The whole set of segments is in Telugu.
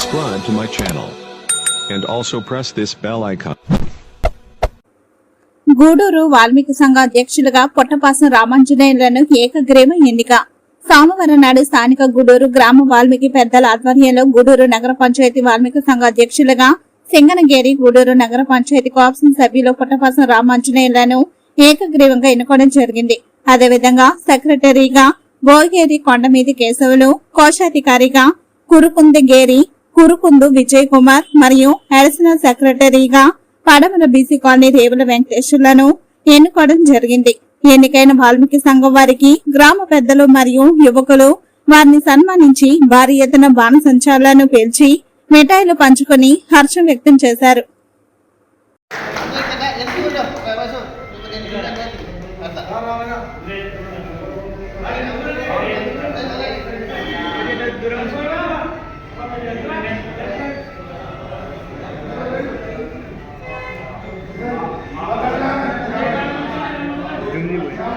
subscribe to my channel. And also press this bell icon. Gudur Valmiki సంఘ అధ్యక్షులుగా పొట్టపాసం రామాంజనేయులను ఏకగ్రీవ ఎన్నిక సోమవారం నాడు స్థానిక గూడూరు గ్రామ వాల్మీకి పెద్దల ఆధ్వర్యంలో గూడూరు నగర పంచాయతీ వాల్మీకి సంఘ అధ్యక్షులుగా సింగనగేరి గూడూరు నగర పంచాయతీ కోఆప్షన్ సభ్యులు పుట్టపాసం రామాంజనేయులను ఏకగ్రీవంగా ఎన్నుకోవడం జరిగింది అదేవిధంగా సెక్రటరీగా బోగేరి కొండమీది కేశవులు కోశాధికారిగా కురుకుందగేరి కురుకుందు విజయ్ కుమార్ మరియు అడిషనల్ సెక్రటరీగా పడమల బీసీ కాలనీ రేవుల వెంకటేశ్వర్లను ఎన్నుకోవడం జరిగింది. ఎన్నికైన వాల్మీకి సంఘం వారికి గ్రామ పెద్దలు మరియు యువకులు వారిని సన్మానించి భారీ ఎత్తున బాణసంచాలను పేల్చి మిఠాయిలు పంచుకొని హర్షం వ్యక్తం చేశారు.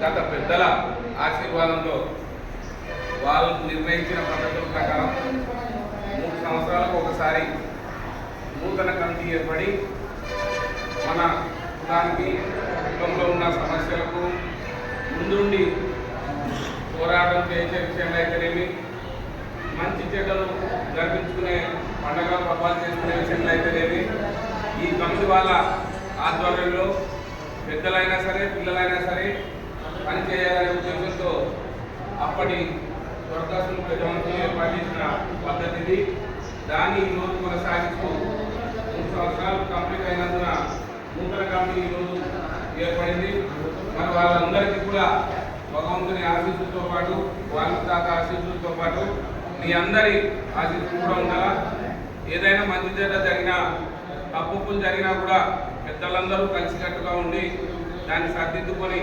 గత పెద్దల ఆశీర్వాదంతో వాళ్ళు నిర్ణయించిన పద్ధతుల ప్రకారం మూడు సంవత్సరాలకు ఒకసారి నూతన కమిటీ ఏర్పడి మన దానికి కుటుంబంలో ఉన్న సమస్యలకు ముందుండి పోరాటం చేసే విషయంలో అయితేనేమి మంచి చెడ్డలు జరిపించుకునే పండగ ప్రభావం చేసుకునే విషయంలో అయితేనేమి ఈ కమిటీ వాళ్ళ ఆధ్వర్యంలో పెద్దలైనా సరే పిల్లలైనా సరే పని చేయాలనే ఉద్దేశంతో అప్పటి దొరఖాస్తులు ప్రజావంతులు ఏర్పాటు చేసిన దాన్ని ఈరోజు కొనసాగిస్తూ మూడు సంవత్సరాలు కంప్లీట్ అయినందున నూతన కమిటీ ఈరోజు ఏర్పడింది. మరి వాళ్ళందరికీ కూడా భగవంతుని ఆశీస్సులతో పాటు వాళ్ళ తాత ఆశీస్సులతో పాటు మీ అందరి ఆశీస్సులు కూడా ఉండాలా? ఏదైనా మంచి చేత జరిగినా తప్పులు జరిగినా కూడా పెద్దలందరూ కలిసికట్టుగా ఉండి దాన్ని సర్దిద్దుకొని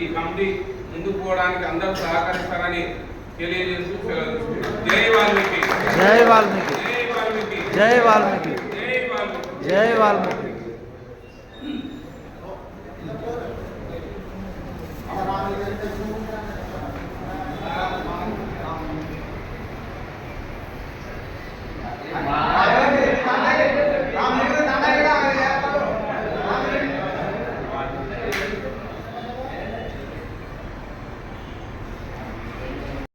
ఈ కమిటీ ముందుకు పోవడానికి అందరూ సహకరిస్తారని తెలియజేస్తూ సెలవు తీసుకుంటున్నాను. జై వాల్మీకి. జై వాల్మీకి. జై వాల్మీకి. జై వాల్మీకి. జై వాల్మీకి. జై వాల్మీకి